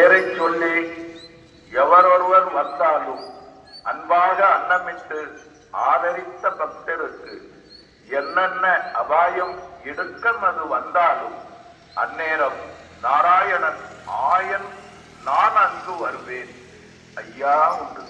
பெயரை சொல்லி எவரொருவர் வந்தாலும் அன்பாக அன்னமிட்டு ஆதரித்த பக்தருக்கு என்னென்ன அபாயம் எடுக்கம் அது வந்தாலும் அந்நேரம் நாராயணன் ஆயன் நான் அங்கு வருவேன். ஐயா உண்டு.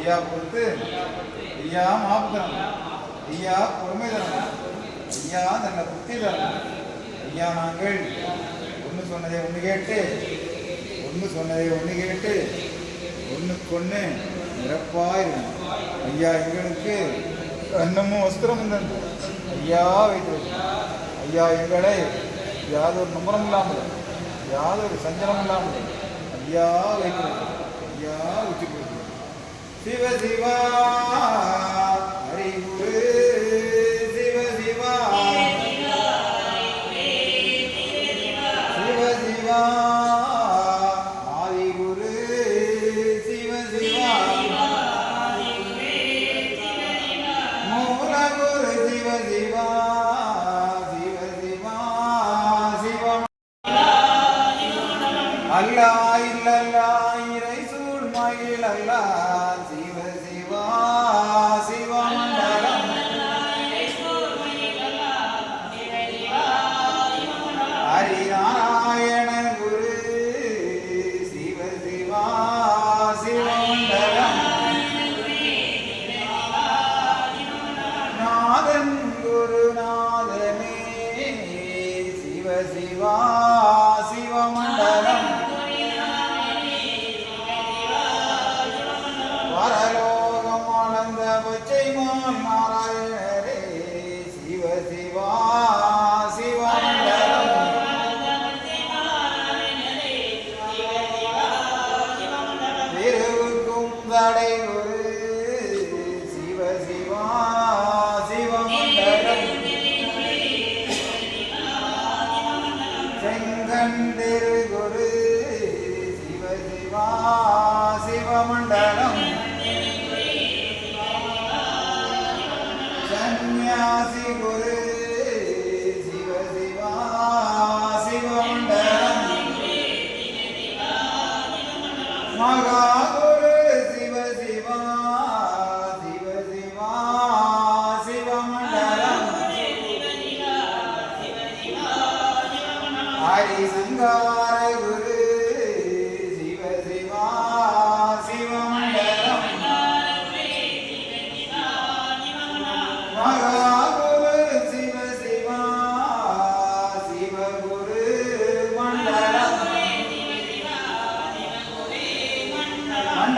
ஐயா பொறுத்து ஐயா மாப்புதனம் ஐயா பொறுமை ஐயா தன்னை புத்தி தரணும் ஐயா நாங்கள் ஒன்று சொன்னதை ஒன்று கேட்டு ஒன்று சொன்னதை ஒன்று கேட்டு ஒன்றுக்கு ஒன்று நிரப்பாயிருக்கணும் ஐயா எங்களுக்கு அன்னமும் வஸ்திரமும் தந்து ஐயா வைத்து ஐயா எங்களை யாதொரு நம்பரம் இல்லாமல் யாதொரு சஞ்சலம் இல்லாமல் ஐயா வைத்து சிவ சிவா ஹரிகுரு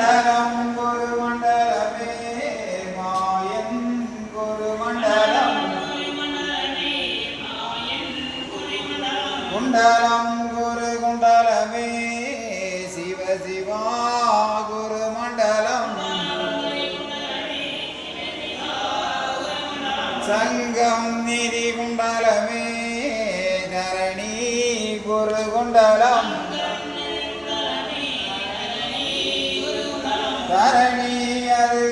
andava தரணி அது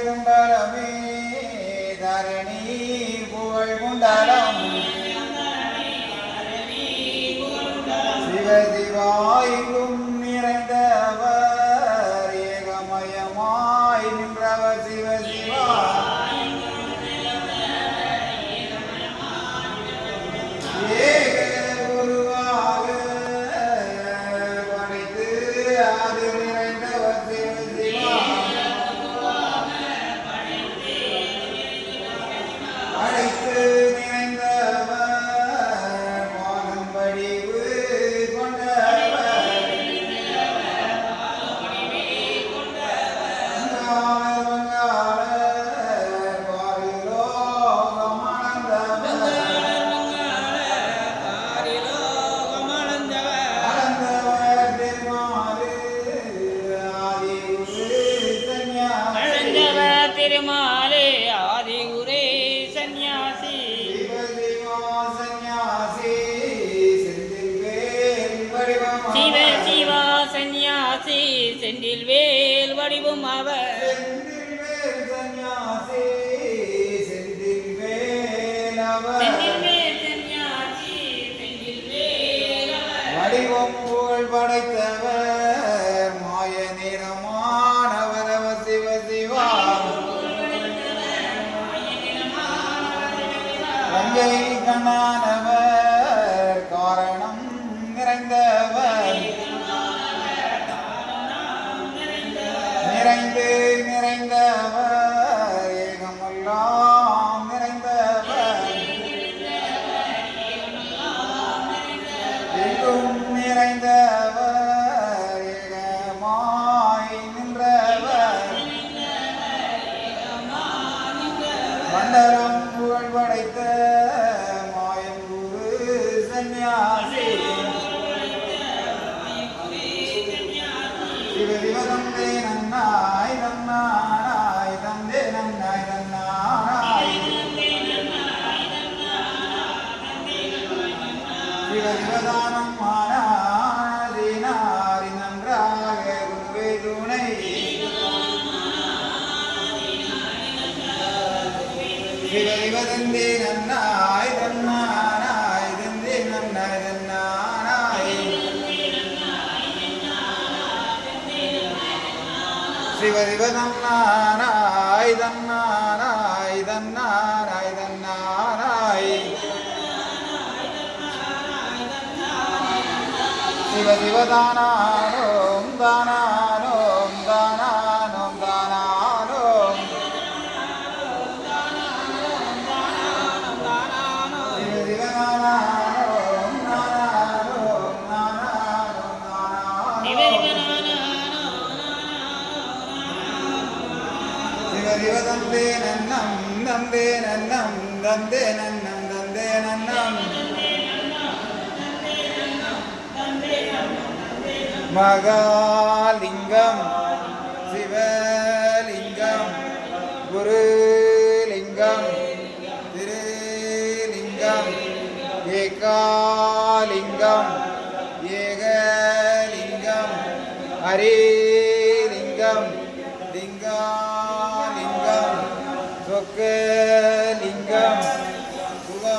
படைத்தவர் சிவசிவதானம் ஆனாதினாரி நன்றாக குருவே துணை. சிவசிவதந்தே நன்னாய் தன்னானாய் தந்தே நன்னாய் தன்னானாய் சிவசிவதம் நானா శివ శివ దానానోం దానానోం దానానోం దానానోం. శివ శివ దానానోం దానానోం దానానోం. దానానోం శివ శివ దందే నన్నం దందే నన్నం దందే నన్నం దందే నన్నం. மகாலிங்கம் சிவலிங்கம் குருலிங்கம் திருலிங்கம் ஏகாலிங்கம் ஏகலிங்கம் ஹரிலிங்கம் லிங்காலிங்கம் சொக்கலிங்கம் சுகா